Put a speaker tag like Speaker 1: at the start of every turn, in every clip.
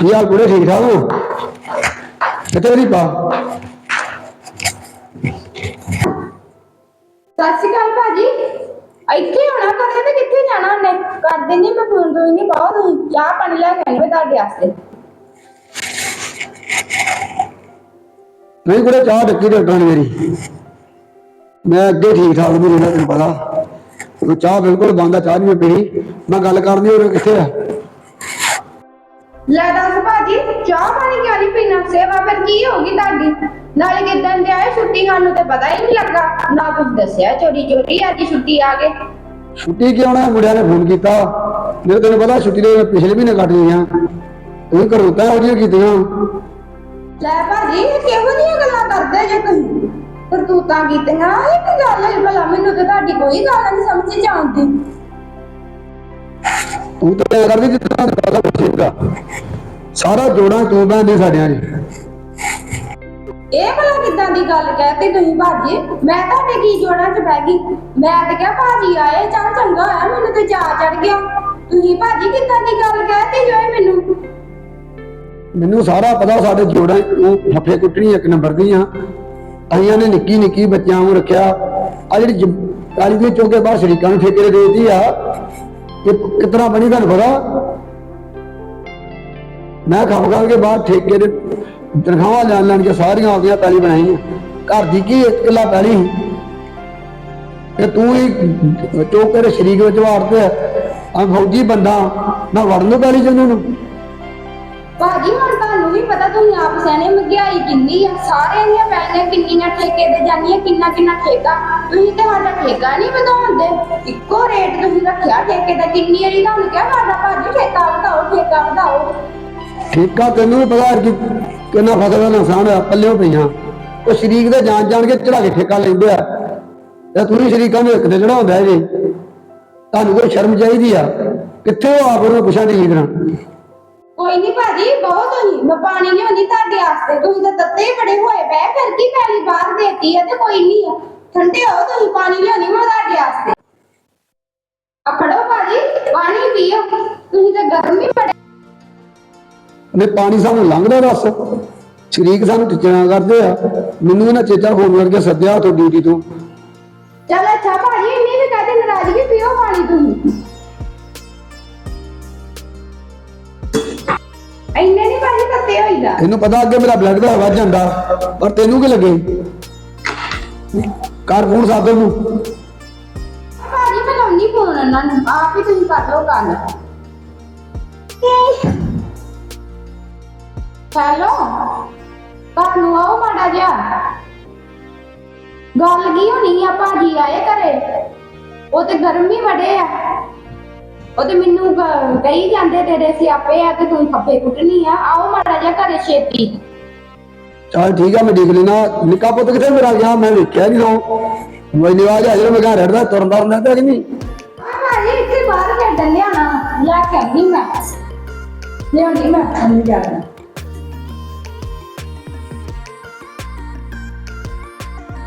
Speaker 1: ਕੀ ਹਾਲ ਕੁੜੇ ਠੀਕ ਠਾਕ ਹੋ? ਕਿਤੇ ਨਹੀਂ ਪਾ।
Speaker 2: ਸਤਿ ਸ਼੍ਰੀ ਅਕਾਲ ਭਾਜੀ। ਇੱਥੇ ਹੋਣਾ ਕਦੇ ਤੇ ਕਿੱਥੇ ਜਾਣਾ ਉਹਨੇ? ਕਰ ਦਿੰਦੀ ਮੈਂ ਫੋਨ ਤੋਂ ਹੀ ਨਹੀਂ ਪਾਓ ਤੁਸੀਂ। ਚਾਹ ਪਾਣੀ ਲੈ ਕੇ ਆਣੀ ਮੈਂ ਤੁਹਾਡੇ ਵਾਸਤੇ।
Speaker 1: ਨਹੀਂ ਕੁੜੇ ਚਾਹ ਡੱਕੀ ਡਾਕਟਰਾਂ ਨੇ ਮੇਰੀ। ਮੈਂ ਅੱਗੇ ਠੀਕ ਠਾਕ ਨਹੀਂ ਰਹਿੰਦਾ ਤੈਨੂੰ ਪਤਾ। ਉਹ ਚਾਹ ਬਿਲਕੁਲ ਬੰਦ ਆ ਚਾਹ ਨਹੀਂ ਮੈਂ ਪੀਣੀ। ਮੈਂ ਗੱਲ ਕਰਨੀ ਉਹ ਕਿੱਥੇ ਆ?
Speaker 2: ਲੈ ਦੱਸ ਭਾਜੀ ਚਾਹ ਪਾਣੀ ਕਿਉਂ ਨਹੀਂ ਪੀਣਾ? ਸੇਵਾ ਫਿਰ ਕੀ ਹੋਗੀ ਤੁਹਾਡੀ? ਨਾਲੇ ਕਿਦਾਂ ਦੇ ਆਏ ਛੁੱਟੀ ਸਾਨੂੰ ਤੇ ਪਤਾ ਹੀ ਨਹੀਂ ਲੱਗਾ। ਨਾ ਕੁਝ ਦੱਸਿਆ ਚੋਰੀ ਚੋਰੀ ਅੱਜ ਛੁੱਟੀ ਆ ਗਏ
Speaker 1: ਛੁੱਟੀ ਕਿਉਂ ਨਾ? ਮੁੰਡਿਆਂ ਨੇ ਫੋਨ ਕੀਤਾ। ਮੇਰੇ ਤੈਨੂੰ ਪਤਾ ਛੁੱਟੀ ਦੇ ਪਿਛਲੇ ਮਹੀਨੇ ਕੱਟ ਗਈਆਂ। ਤੂੰ ਕਰੂਤਾ ਉਹਦੀਆਂ ਕੀਤੀਆਂ।
Speaker 2: ਲੈ ਭਾਜੀ ਇਹ ਕਿਹੋ ਜਿਹੀਆਂ ਗੱਲਾਂ ਕਰਦੇ ਜੇ ਤੁਸੀਂ? ਕਰਤੂਤਾਂ ਕੀਤੀਆਂ ਇੱਕ ਗੱਲ ਹੈ? ਭਲਾ ਮੈਨੂੰ ਤੇ ਤੁਹਾਡੀ ਕੋਈ ਗੱਲ ਨਹੀਂ ਸਮਝ ਚ ਆਉਂਦੀ।
Speaker 1: ਤੂੰ ਤਾਂ ਐਂ ਕਰਦੀ ਜਿੱਦਾਂ ਪਤਾ ਪੁੱਛੇਗਾ ਸਾਰਾ ਜੋੜਾਂ ਤੂੰ ਬੰਦੇ ਸਾਡਿਆਂ 'ਚ
Speaker 2: ਇਹ ਭਲਾ ਕਿਦਾਂ ਦੀ ਗੱਲ ਕਹਿਤੀ ਤੁਸੀਂ ਭਾਜੀ? ਮੈਂ ਤੁਹਾਡੇ ਕੀ ਜੋੜਾਂ 'ਚ ਬਹਿ ਗਈ? ਮੈਂ ਤੇ ਕਿਹਾ ਭਾਜੀ ਆਏ ਚੱਲ ਚੰਗਾ ਹੋਇਆ ਮੈਨੂੰ ਤੇ ਜਾ ਚੜ ਗਿਆ। ਤੁਸੀਂ ਭਾਜੀ ਕਿਦਾਂ ਦੀ ਗੱਲ ਕਹਿਤੀ ਜੋ ਇਹ ਮੈਨੂੰ?
Speaker 1: ਮੈਨੂੰ ਸਾਰਾ ਪਤਾ ਸਾਡੇ ਜੋੜਾਂ ਉਹ ਫੱਫੇ ਕੁੱਟਣੀ ਇੱਕ ਨੰਬਰ ਦੀਆਂ। ਅਈਆਂ ਨੇ ਨਿੱਕੀ ਨਿੱਕੀ ਬੱਚਿਆਂ ਨੂੰ ਰੱਖਿਆ। ਆ ਜਿਹੜੀ ਜ- ਕਾਲੀ ਦੇ ਚੌਕੇ ਬਾਹਰ ਸ਼ਰੀਕਾਂ ਨੂੰ ਠੇਕੇ ਦੇ ਦੇਤੀ ਆ। ਇਹ ਕਿਤਨਾ ਬਣੀ ਤੁਹਾਨੂੰ ਪਤਾ? ਮੈਂ ਕੰਮ ਕਰਕੇ ਬਾਹਰ ਠੇਕੇ ਦੇ ਤਨਖਾਹਾਂ ਲੈਣ ਲੈਣ ਕੇ ਸਾਰੀਆਂ ਆਪਦੀਆਂ ਪੈਲੀ ਬਣਾਈਆਂ ਘਰ ਦੀ ਕੀ ਇੱਕ ਕਿੱਲਾ ਪੈਲੀ ਸੀ। ਤੇ ਤੂੰ ਹੀ ਚੌਕੇ ਦੇ ਸ਼ਰੀਕ ਵਿੱਚ ਵਾੜਦੇ ਆ ਫੌਜੀ ਬੰਦਾ, ਮੈਂ ਵੜਨ ਨੂੰ ਪੈਲੀ ਚ ਉਹਨਾਂ ਨੂੰ।
Speaker 2: ਭਾਜੀ, ਹੁਣ ਪਤਾ ਤੁਸੀਂ ਆਪ ਸਿਆਣੇ, ਮਹਿੰਗਾਈ ਕਿੰਨੀ ਆ? ਸਾਰਿਆਂ ਦੀਆਂ ਪੈਲੀਆਂ ਕਿੰਨੀਆਂ ਠੇਕੇ ਤੇ ਜਾਂਦੀਆਂ, ਕਿੰਨਾ ਕਿੰਨਾ ਠੇਕਾ? ਤੁਸੀਂ ਤੇ ਸਾਡਾ ਠੇਕਾ ਨਹੀਂ ਵਧਾਉਂਦੇ ਇੱਕੋ ਰੇਟ ਤੁਸੀਂ ਰੱਖਿਆ ਠੇਕੇ ਦਾ, ਕਿੰਨੀ ਵਾਰੀ ਤੁਹਾਨੂੰ ਕਿਹਾ ਸਾਡਾ ਭਾਜੀ ਠੇਕਾ ਵਧਾਓ ਠੇਕਾ ਵਧਾਓ।
Speaker 1: ਠੇਕਾ ਤੈਨੂੰ ਵੀ ਪਤਾ ਕਿ ਕਿੰਨਾ ਫਸਲ ਦਾ ਨੁਕਸਾਨ ਹੋਇਆ ਪੱਲਿਓ ਪਈਆਂ। ਉਹ ਸ਼ਰੀਕ ਦੇ ਜਾਣ ਜਾਣ ਕੇ ਚੜਾ ਕੇ ਠੇਕਾ ਲੈਂਦੇ ਆ। ਤੇ ਤੂੰ ਸ਼ਰੀਕਾਂ ਨੂੰ ਇੱਕ ਤੇ ਚੜਾਉਂਦਾ ਜੀ। ਤੁਹਾਨੂੰ ਕੋਈ ਸ਼ਰਮ ਚਾਹੀਦੀ ਆ? ਕਿੱਥੇ ਉਹ ਆਪ ਨੂੰ ਪੁੱਛਾਂ ਦੀ ਤਰ੍ਹਾਂ?
Speaker 2: ਕੋਈ ਨਹੀਂ ਭਾਜੀ ਬਹੁਤ ਹੋਈ। ਮੈਂ ਪਾਣੀ ਲਿਆਉਂਦੀ ਤੁਹਾਡੇ ਵਾਸਤੇ। ਤੁਸੀਂ ਤਾਂ ਤੱਤੇ ਹੀ ਬੜੇ ਹੋਏ ਪਏ। ਫਿਰ ਕੀ ਪੈਲੀ ਬਾਹਰ ਦੇਤੀ ਆ ਤੇ ਕੋਈ ਨਹੀਂ ਠੰਡੇ ਹੋ ਤੁਸੀਂ ਪਾਣੀ ਲਿਆਉਣੀ ਮੈਂ ਤੁਹਾਡੇ ਵਾਸਤੇ। ਆ ਫੜੋ ਭਾਜੀ ਪਾਣੀ ਪੀਓ। ਤੁਸੀਂ ਤਾਂ ਗਰਮੀ ਬੜੇ।
Speaker 1: ਨੇ ਪਾਣੀ ਸਾਨੂੰ ਲੰਘਦਾ ਦੱਸ। ਸ਼ਰੀਕ ਸਾਨੂੰ ਟਿਚਣਾ ਕਰਦੇ ਆ। ਮੈਨੂੰ ਇਹਨਾਂ ਚੇਚਾ ਫੋਨ ਕਰਕੇ ਸੱਦਿਆ ਤੋਂ ਡਿਊਟੀ ਤੋਂ।
Speaker 2: ਚਲ ਅੱਛਾ ਭਾਜੀ ਇੰਨੀ ਵੀ ਕਾਹਦੀ ਨਾਰਾਜ਼ਗੀ ਪੀਓ ਪਾਣੀ ਤੁਸੀਂ। ਹੋਈਦਾ
Speaker 1: ਇਹਨੂੰ ਪਤਾ ਅੱਗੇ ਮੇਰਾ ਬਲੱਡ ਪ੍ਰੈਸ਼ਰ ਵੱਧ ਜਾਂਦਾ ਪਰ ਤੈਨੂੰ ਕੀ ਲੱਗੇ? ਕਰ ਫੋਨ ਸਾਦਰ ਨੂੰ।
Speaker 2: ਭਾਜੀ ਮੈਂ ਲਾਉਣੀ ਫੋਨ ਉਹਨਾਂ ਨੂੰ ਆਪ ਹੀ ਤੁਸੀਂ ਕਰ ਲਓ ਗੱਲ। ਹੈਲੋ? ਤੁਹਾਨੂੰ ਆਓ ਮਾੜਾ ਜਿਹਾ। ਗੱਲ ਕੀ ਹੋਣੀ ਆ ਭਾਜੀ ਆਏ ਘਰੇ? ਉਹ ਤੇ ਗਰਮੀ ਵੜੇ ਆ। ਉਹ ਤੇ ਮੈਨੂੰ ਕ- ਕਹੀ ਜਾਂਦੇ ਤੇਰੇ ਸਿਆਪੇ ਆ ਤੇ ਤੂੰ ਖੱਪੇ ਕੁੱਟਣੀ ਆ। ਆਓ ਮਾੜਾ ਜਿਹਾ ਘਰੇ ਛੇਤੀ।
Speaker 1: ਚਲ ਠੀਕ ਆ ਮੈਂ ਦੇਖ ਲੈਣਾ ਨਿੱਕਾ ਪੁੱਤ ਕਿੱਥੇ ਮੇਰਾ ਗਿਆ? ਮੈਂ ਵੇਖਿਆ ਨਹੀਂ ਉਹ। ਮੈਂ ਨਿਵਾਜ ਆ ਜਿਹੜਾ ਮੈਂ ਘਰ ਰਹਿਦਾ ਤੁਰਨ ਦਾ ਰਹਿੰਦਾ ਕਿ ਨਹੀਂ
Speaker 2: ਆ ਭਾਜੀ ਇੱਥੇ ਬਾਹਰ ਖੇਡਣ ਲਿਆਣਾ ਲੈ ਕੇ ਆਉਂਦੀ ਮੈਂ। ਲਿਆਉਣੀ ਮੈਂ ਅੰਦਰ ਜਾਣਾ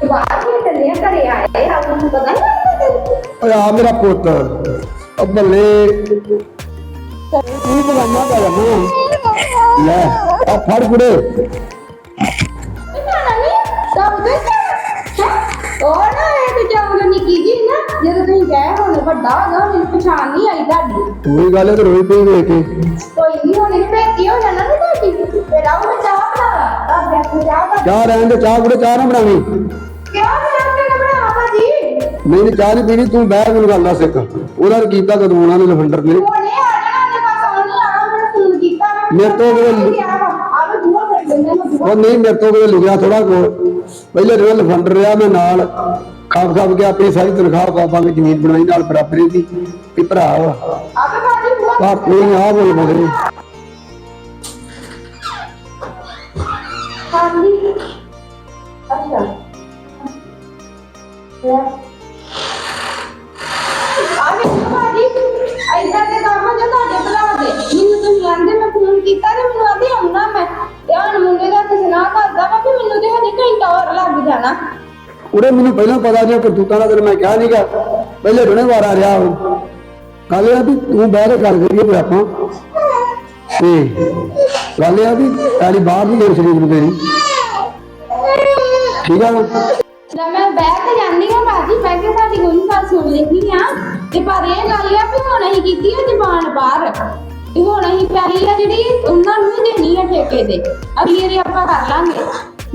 Speaker 2: ਬਾਹਰ ਖੇਡਣ ਲਿਆ ਘਰੇ ਆਏ ਆ। ਉਹਨੂੰ ਪਤਾ ਨਹੀਂ
Speaker 1: ਓਏ ਆ ਮੇਰਾ ਪੁੱਤ। ਉਹ ਬੱਲੇ। ਤੂੰ ਬਗਾਨਾ ਕਰ ਨਾ ਲੈ, ਆ ਫੜ ਕੁੜੇ।
Speaker 2: ਜਾਣਾ ਵੱਡਾ ਹੋ ਆਈ ਤੁਹਾਡੀ
Speaker 1: ਗੱਲ ਤੇ ਰੋਈ ਪਈ ਵੇਖ ਕੇ।
Speaker 2: ਕੋਈ ਨਹੀਂ ਹੁਣ ਭੇਤੀ ਹੋ ਜਾਣਾ ਨਾ ਤੁਹਾਡੀ ਫਿਰ ਆਓ ਚਾਹ ਬਣਾ ਆ ਬੈਠ ਚਾਹ ਬਣਾ
Speaker 1: ਚਾਹ ਰਹਿਣ ਦੇ, ਚਾਹ ਕੁੜੇ, ਚਾਹ ਨਾ ਬਣਾਵੀਂ।
Speaker 2: ਕਿਉਂ
Speaker 1: ਨਹੀਂ ਨਹੀਂ ਚਾਹ ਨਹੀਂ ਪੀਣੀ ਤੂੰ ਬਹਿ ਮੈਨੂੰ ਗੱਲ ਦੱਸ ਇੱਕ। ਉਹਦਾ ਕੀਤਾ ਕਦੋਂ ਉਹਨਾਂ ਨੇ ਲਫੰਡਰ ਨੇ?
Speaker 2: ਉਹਨੇ ਆ ਜਾਣਾ ਉਹਨੇ ਬਸ ਆਉਣੀ ਆ ਮੈਂ ਫੋਨ ਕੀਤਾ ਮੈਂ
Speaker 1: ਮੇਰੇ ਤੋਂ ਕਿਹੜਾ-
Speaker 2: ਆਵੇ ਦੂਆ ਕਰ ਲੈਂਦੇ ਮੈਂ ਦੂਆ
Speaker 1: ਉਹ ਨਹੀਂ ਮੇਰੇ ਤੋਂ ਕਿਤੇ ਲਿਖਿਆ ਥੋੜਾ ਕੋ। ਪਹਿਲੇ ਰੋਲ ਲਫੰਡਰ ਰਿਹਾ ਮੈਂ ਨਾਲ ਖਾਬ ਖਾਬ ਕੇ ਆਪਣੀ ਸਾਰੀ ਤਨਖਾਹ ਪਾ ਪਾ ਕੇ ਜ਼ਮੀਨ ਬਣਾਈ ਨਾਲ ਬਰਾਬਰੀ ਦੀ ਵੀ ਭਰਾ ਵਾ।
Speaker 2: ਆਵੇ ਭਾਜੀ ਦੂਆ
Speaker 1: ਪਰ ਆ ਬੋਲ ਮਗਰੇ।
Speaker 2: ਹਾਂਜੀ। ਅੱਛਾ। ਆਵੇ ਫੋਨ ਕੀਤਾ ਤੇ ਮੈਨੂੰ ਆਂਦੇ ਆਉਣਾ ਮੈਂ। ਤੇ ਹਣ ਮੁੰਡੇ ਦਾ ਤੇ ਸੁਣਾ ਕਰਦਾ ਵਾ ਵੀ ਮੈਨੂੰ ਤੇ ਹਜੇ ਘੰਟਾ ਹੋਰ ਲੱਗ ਜਾਣਾ।
Speaker 1: ਉਹਨੇ ਮੈਨੂੰ ਪਹਿਲਾਂ ਪਤਾ ਸੀ ਕਿ ਤੂਤਾਂ ਦਾ ਤੈਨੂੰ ਮੈਂ ਕਿਹਾ ਨਹੀਂਗਾ ਪਹਿਲੇ ਰੁਣੇ ਵਾਰਾ ਰਿਹਾ ਉਹ। ਗੱਲ ਇਹ ਆ ਵੀ ਤੂੰ ਬਹਿ ਕੇ ਗੱਲ ਕਰੀਏ ਫਿਰ ਆਪਾਂ। ਤੇ ਗੱਲ ਇਹ ਆ ਵੀ ਤਾਰੀ ਬਾਹਰ ਨਹੀਂ ਗਈ ਸਰੀਰ ਨੂੰ ਤੇਰੀ। ਠੀਕ ਆ ਨਾ?
Speaker 2: ਲੈ ਮੈਂ ਬਹਿ ਕੇ ਜਾਂਦੀ ਹਾਂ ਬਾਜੀ ਬਹਿ ਕੇ ਸਾਡੀ ਕੋਈ ਗੱਲ ਸੁਣ ਲੈਂਦੀ ਆ। ਤੇ ਪਰ ਇਹ ਗੱਲ ਆ ਵੀ ਹੁਣ ਅਸੀਂ ਕੀਤੀ ਆ ਜ਼ਬਾਨ ਬਾਹਰ। ਤੇ ਹੁਣ ਅਸੀਂ ਪਹਿਲੀ ਆ ਜਿਹੜੀ ਉਹਨਾਂ ਨੂੰ ਹੀ ਦੇਣੀ ਆ ਠੇਕੇ ਤੇ। ਅਗਲੀ ਵਾਰੀ ਆਪਾਂ ਕਰ ਲਾਂਗੇ।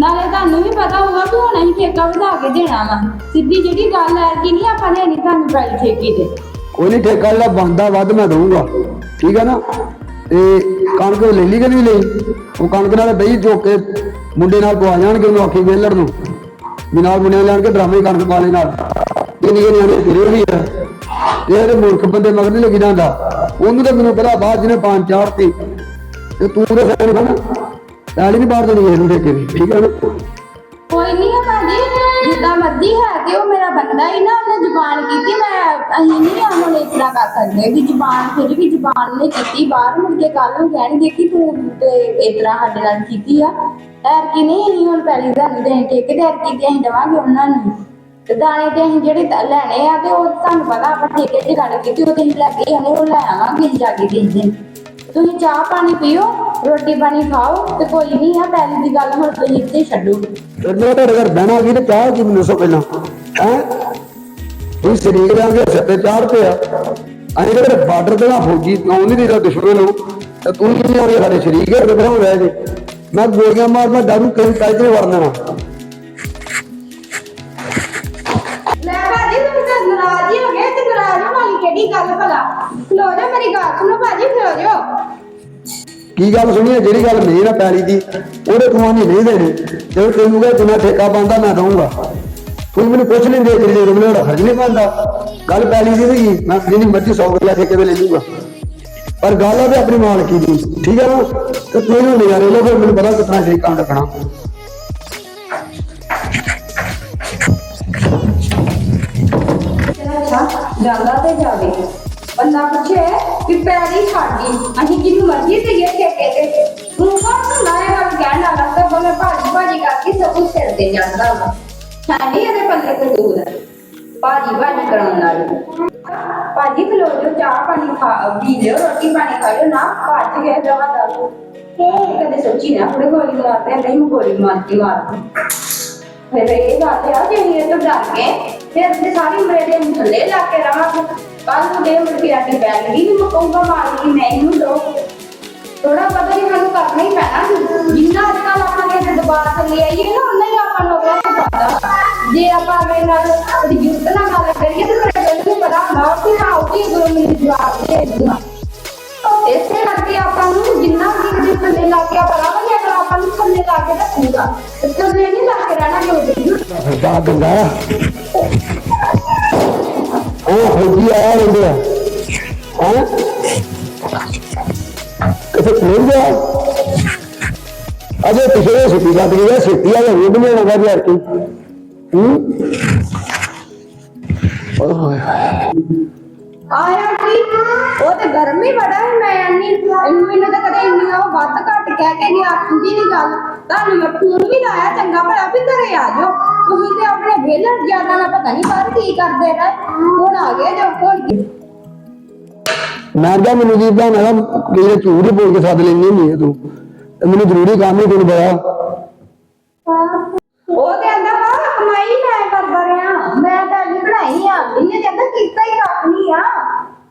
Speaker 2: ਨਾਲੇ ਤੁਹਾਨੂੰ ਵੀ ਪਤਾ ਹੋਊਗਾ ਕਿ ਹੁਣ ਅਸੀਂ ਠੇਕਾ ਵਧਾ ਕੇ ਦੇਣਾ ਵਾ। ਸਿੱਧੀ ਜਿਹੜੀ ਗੱਲ ਹੈ ਕਿ ਨਹੀਂ ਆਪਾਂ ਲੈਣੀ ਤੁਹਾਨੂੰ ਪਹਿਲੀ ਠੇਕੇ ਤੇ।
Speaker 1: ਕੋਈ ਨਹੀਂ, ਠੇਕਾ ਜਿਹੜਾ ਬੰਦਾ ਵੱਧ ਮੈਂ ਦਊਂਗਾ। ਠੀਕ ਆ ਨਾ? ਤੇ ਕਣਕ ਲੈ ਲਈ ਕਿ ਨਹੀਂ ਲਈ? ਉਹ ਕਣਕ ਨਾਲ ਦਹੀਂ ਝੋਕ ਕੇ ਮੁੰਡੇ ਨਾਲ ਪਵਾ ਜਾਣਗੇ ਉਹਨੂੰ ਆਖੀ ਵੇਲੜ ਨੂੰ। ਵੀ ਨਾਲ ਲੈਣ ਕੇ ਡਰਾਮੇ ਕਣਕ ਪਾ ਨਾਲ। ਇਹ ਨਹੀਂ ਨਿਆਣੇ ਫਿਰੇ ਵੀ ਆ। ਇਹ ਤੇ ਬੰਦੇ ਮਗਰ ਨਹੀਂ ਲੱਗੀ ਜਾਂਦਾ। ਉਹਨੂੰ ਤਾਂ ਮੈਨੂੰ ਪਤਾ ਬਾਅਦ ਜਿਹਨੇ ਪੰਜ ਚਾੜਤੀ, ਤੇ ਤੂੰ ਤਾਂ ਸੈਨ ਬਣ। ਤਾਲੀ ਨਹੀਂ ਬਾਹਰ ਦੇਣੀ ਇਹਨੂੰ ਠੇਕੇ ਦੀ ਠੀਕ ਆ ਨਾ?
Speaker 2: ਕੋਈ ਨਹੀਂ ਹੈ ਭਾਜੀ ਜਿੱਦਾਂ ਮਰਜ਼ੀ ਹੈ ਤੇ ਉਹ ਮੇਰਾ ਬੰਦਾ ਹੀ ਨਾ, ਉਹਨੇ ਜ਼ੁਬਾਨ ਕੀਤੀ, ਮੈਂ ਅਸੀਂ ਨਹੀਂ ਆ ਹੁਣ ਇਸ ਤਰ੍ਹਾਂ ਕਰ ਸਕਦੇ ਕਿ ਜ਼ੁਬਾਨ, ਫਿਰ ਵੀ ਜ਼ੁਬਾਨ ਨੇ ਕੀਤੀ, ਬਾਹਰ ਮੁੜ ਕੇ ਕੱਲ ਨੂੰ ਕਹਿਣਗੇ ਕਿ ਤੂੰ ਤੇ ਇਸ ਤਰ੍ਹਾਂ ਸਾਡੇ ਨਾਲ ਕੀਤੀ ਆ। ਐਰ ਕਿ ਨਹੀਂ ਅਸੀਂ ਹੁਣ ਪਹਿਲੀ ਤੁਹਾਨੂੰ ਦੇ ਠੇਕੇਦਾਰ ਕੀਤੀ ਅਸੀਂ ਦੇਵਾਂਗੇ ਉਹਨਾਂ ਨੂੰ। ਤੇ ਦਾਣੇ ਤੇ ਅਸੀਂ ਜਿਹੜੇ ਤ- ਲੈਣੇ ਆ ਤੇ ਉਹ ਤੁਹਾਨੂੰ ਪਤਾ ਆਪਾਂ ਠੇਕੇ 'ਚ ਗੱਲ ਕੀਤੀ, ਉਹ ਤੇ ਲੈ ਕੇ ਆਨੇ ਉਹ ਲੈ ਆਵਾਂਗੇ ਜਾ ਕੇ ਕਿਸ ਦਿਨ। ਤੁਸੀਂ ਚਾਹ ਪਾਣੀ ਪੀਓ, ਰੋਟੀ ਪਾਣੀ ਖਾਓ ਤੇ ਕੋਈ ਨਹੀਂ ਆ ਪਹਿਲੀ ਦੀ ਗੱਲ ਹੁਣ ਤੁਸੀਂ ਇੱਥੇ ਛੱਡੋ।
Speaker 1: ਫਿਰ ਮੇਰਾ ਤੁਹਾਡੇ ਘਰ ਬਹਿਣਾ ਕੀ ਤੇ ਚਾਹ ਕੀ ਮੈਨੂੰ ਦੱਸੋ ਪਹਿਲਾਂ। ਹੈ? ਤੂੰ ਸ਼ਰੀਕ ਰਾਂਗੇ ਸੱਤੇ ਚਾੜ ਤੇ ਆ। ਅਸੀਂ ਕਿਹੜੇ ਬਾਰਡਰ ਤੇ ਨਾ ਫੌਜੀ ਆਉਂ ਨਹੀਂ ਦੇਦਾ ਦੁਸ਼ਮਣ ਨੂੰ ਤੇ ਤੂੰ ਕਿਵੇਂ ਹੋ ਗਿਆ ਸਾਡੇ ਸ਼ਰੀਕ ਹੈ ਤੇ ਰਹਿ ਜੇ ਮੈਂ ਗੋਲੀਆਂ ਮਾਰ ਮੈਂ ਡਰੂ ਕਹੀਂ ਕਾਇਦੇ ਨੇ ਕੀ ਗੱਲ ਸੁਣੀ ਜਿਹੜੀ ਗੱਲ ਨਹੀਂ ਨਾ ਪੈਲੀ ਦੀ, ਉਹਦੇ ਤੂੰ ਨਹੀਂ ਦੇਣੀ ਜੇ ਤੈਨੂੰ ਕਹੇ ਜਿੰਨਾ ਠੇਕਾ ਬੰਦਾ ਮੈਂ ਦਊਂਗਾ। ਤੂੰ ਮੈਨੂੰ ਪੁੱਛ ਲੈਂਦੇ ਜਿਹੜੇ ਰੁਮਲੇ ਦਾ ਖਰਚ ਨਹੀਂ ਪੈਂਦਾ ਗੱਲ ਪੈਲੀ ਦੀ ਨਹੀਂ ਮੈਂ ਜਿੰਨੀ ਮਰਜ਼ੀ 100 ਰੁਪਇਆ ਠੇਕੇ ਤੇ ਲੈ ਲੂੰਗਾ ਪਰ ਗੱਲ ਆ ਵੀ ਆਪਣੀ ਮਾਲਕੀ ਦੀ। ਠੀਕ ਹੈ ਨਾ? ਤੇ ਤੂੰ ਨਜ਼ਾਰੇ ਲੋ ਫਿਰ ਮੈਨੂੰ ਪਤਾ ਕਿਤਨਾ ਸ਼ਰੀਕਾਂ ਰੱਖਣਾ।
Speaker 2: ਅੱਛਾ ਜਾਂਦਾ ਤੇ ਜਾਵੇ। ਬੰਦਾ ਪੁੱਛੇ ਕਿ ਪੈਰੀ ਛੱਡੀ ਅਸੀਂ ਕਿਹਨੂੰ ਮਰਜ਼ੀ ਤੇ ਇਹ ਠੇਕੇ ਤੇ ਤੂੰ ਕੌਣ ਹੁੰਦਾ ਹੈ ਗੱਲ ਕਹਿਣ ਵਾਲਾ ਤਾਂ ਬੋਲੇ ਭਾਜੀ ਭਾਜੀ ਕਰਕੇ ਸਭ ਕੁਝ ਸਿਰ ਤੇ ਜਾਂਦਾ ਵਾ ਸਾਡੀ ਇਹਦੇ ਪੱਲੇ ਤੇ ਦੂਰ ਹੈ ਭਾਜੀ ਭਾਜੀ ਕਰਾਉਣ ਵਾਲੀ ਭਾਜੀ ਖਲੋ ਜੋ ਚਾਹ ਪਾਣੀ ਖਾ ਪੀ ਲਿਓ ਰੋਟੀ ਪਾਣੀ ਖਾ ਲਿਓ ਨਾ ਭੱਜ ਗਏ ਦਵਾ ਦਾ ਕਦੇ ਸੋਚੀ ਨਾ ਆਪਣੇ ਗੋਲੀ ਮਾਰਦੇ ਆ, ਨਹੀਂ ਮੈਂ ਗੋਲੀ ਮਾਰ ਕੇ ਮਾਰਦੀ ਫਿਰ ਇਹ ਗੱਲ ਆ ਕਿ ਅਸੀਂ ਇਹ ਤੋਂ ਡਰ ਕੇ ਫਿਰ ਤੇ ਸਾਰੀ ਉਮਰ ਦੇ ਥੱਲੇ ਲਾ ਕੇ ਰਵਾਂਗੇ ਕੱਲ ਨੂੰ ਮੁੜ ਕੇ ਆਡੀ ਬੈਗ ਵੀ ਮੈਂ ਕਹੂੰਗਾ ਮਾਰ ਕੇ ਮੈਂ ਇਹਨੂੰ ਦੋ। ਥੋੜਾ ਪਤਾ ਨਹੀਂ ਮੈਨੂੰ ਕਰਨਾ ਹੀ ਪੈਣਾ ਜਿੰਨਾ ਅੱਜ ਕੱਲ੍ਹ ਆਪਾਂ ਨੇ ਦਬਾਅ ਥੱਲੇ ਆਈਏ ਨਾ ਉਹਨਾਂ ਹੀ ਆਪਾਂ ਲੋਕਾਂ ਨੂੰ ਪਤਾ। ਜੇ ਆਪਾਂ ਮੇਰੇ ਨਾਲ ਰਿਜੂਟ ਨਾਲ ਗੱਲ ਕਰੀਏ, ਤੇ ਮੇਰੇ ਕੋਲ ਨੂੰ ਪਤਾ ਹੁੰਦਾ ਕਿ ਹਾਂ ਉਹ ਕੀ ਗੁਰੂ ਮੈਨੂੰ ਜਵਾਬ ਦੇ ਦੂੰਗਾ ਇਸੇ ਕਰਕੇ ਆਪਾਂ ਨੂੰ ਜਿੰਨਾ ਵੀ ਦੇ ਥੱਲੇ ਲਾ ਕੇ ਆਪਾਂ ਅਗਰ ਆਪਾਂ ਨੂੰ ਥੱਲੇ ਲਾ ਕੇ ਰੱਖੂਗਾ। ਥੱਲੇ ਨਹੀਂ ਲਾ ਕੇ ਰਹਿਣਾ ਕਿ
Speaker 1: ਸਰਦਾਰ ਗੰਗਾ ਉਹ ਫੌਜੀ ਗਿਆ ਅਜੇ ਪਿਛਲੇ ਸਿੱਟੀ ਲੱਗ ਗਿਆ ਸਿੱਟੀ ਆ ਉਹ ਵੀ ਨਹੀਂ ਆਉਂਦਾ ਯਾਰ ਕੀ ਹੂੰ ਓਏ
Speaker 2: ਆਇਆ ਕੀ ਉਹ ਤੇ ਗਰਮੀ ਬੜਾ ਹੈ ਮੈਂ ਅੰਨੀ ਇਹਨੂੰ ਇਹਨੂੰ ਤਾਂ ਕਦੇ ਇੰਨੀ ਉਹ ਵੱਧ ਘੱਟ ਕਹਿ ਕੇ ਨਹੀਂ ਆਖਦੀ ਨਹੀਂ ਗੱਲ ਤੁਹਾਨੂੰ ਮੈਂ ਫੋਨ ਵੀ ਲਾਇਆ ਚੰਗਾ ਭਲਾ ਵੀ ਘਰੇ ਆ ਜਾਓ ਤੁਸੀਂ ਤੇ ਆਪਣੇ ਵੇਲਰ ਜ਼ਿਆਦਾ ਨਾ ਪਤਾ ਨਹੀਂ ਬਾਹਰ ਕੀ ਕਰਦੇ ਰਹੇ ਹੁਣ ਆ ਗਏ ਜੋ ਹੁਣ ਕੀ
Speaker 1: ਮੈਂ ਕਿਹਾ ਮੈਨੂੰ ਜੀ ਬਣਾ ਨਾ ਕਿਹੜੇ ਝੂਠ ਬੋਲ ਕੇ ਸੱਦ ਲੈਣੀ ਹੁੰਦੀ ਹੈ ਤੂੰ। ਤੇ ਮੈਨੂੰ ਜ਼ਰੂਰੀ ਕੰਮ ਹੀ ਤੈਨੂੰ ਬੜਾ
Speaker 2: ਉਹ ਤੇ ਆਂਦਾ ਵਾ ਕਮਾਈ ਮੈਂ ਕਰਦਾ ਰਿਹਾ ਮੈਂ ਤਾਂ ਨਹੀਂ ਬਣਾਈ ਆ ਇਹਨੇ ਕਹਿੰਦਾ ਕੀਤਾ ਹੀ ਰੱਖਣੀ ਆ।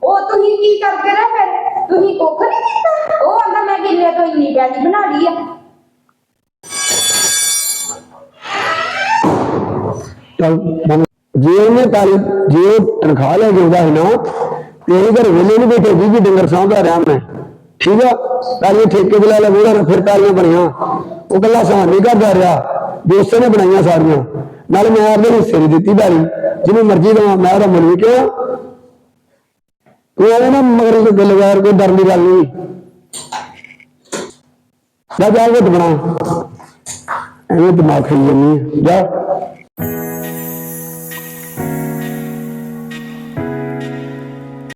Speaker 2: ਉਹ ਤੁਸੀਂ ਕੀ ਕਰਦੇ ਰਹੇ ਫਿਰ? ਤੁਸੀਂ ਕੁੱਖ ਨਹੀਂ ਕੀਤਾ? ਉਹ ਆਂਦਾ ਮੈਂ ਕਿੱਲੇ ਤੋਂ ਇੰਨੀ ਪੈਲੀ ਬਣਾ ਲਈ ਆ।
Speaker 1: ਚੱਲ ਮੰਨ- ਜੇ ਉਹਨੇ ਤਾਲੀ ਜੇ ਉਹ ਤਨਖਾਹ ਲੈ ਕੇ ਆਉਂਦਾ ਹੈ ਨਾ ਤੇਰੇ ਇਹ ਘਰ ਵੇਲੇ ਨਹੀਂ ਬੈਠੇ ਜੀ ਡੰਗਰ ਸਾਂਭਦਾ ਰਿਹਾ ਮੈਂ। ਠੀਕ ਆ? ਤਾਲੀਆਂ ਠੇਕੇ ਤੇ ਲੈ ਉਹਦਾ ਫਿਰ ਤਾਲੀਆਂ ਬਣੀਆਂ। ਉਹ ਕੱਲਾ ਸਾਂ ਨਹੀਂ ਕਰਦਾ ਰਿਹਾ। ਦੋਸਤਾਂ ਨੇ ਬਣਾਈਆਂ ਸਾਰੀਆਂ। ਨਾਲ ਮੈਂ ਆਪਦੇ ਹਿੱਸੇ ਦੀ ਦਿੱਤੀ ਬਾਰੀ ਜਿਹਨੂੰ ਮਰਜ਼ੀ ਦਵਾਂ, ਮੈਂ ਉਹਦਾ ਮੁੱਲ ਵੀ ਕਿਹਾ। ਤੂੰ ਇਹ ਨਾ ਮਗਰ ਕੋਈ ਗੱਲ ਯਾਰ ਕੋਈ ਡਰਨ ਦੀ ਗੱਲ ਨਹੀਂ। ਜਾ ਜਾ ਕੇ ਬਣਾ। ਐਵੇਂ ਦਿਮਾਗ ਖਾਈ ਜਾਂਦੀ ਹੈ। ਜਾ।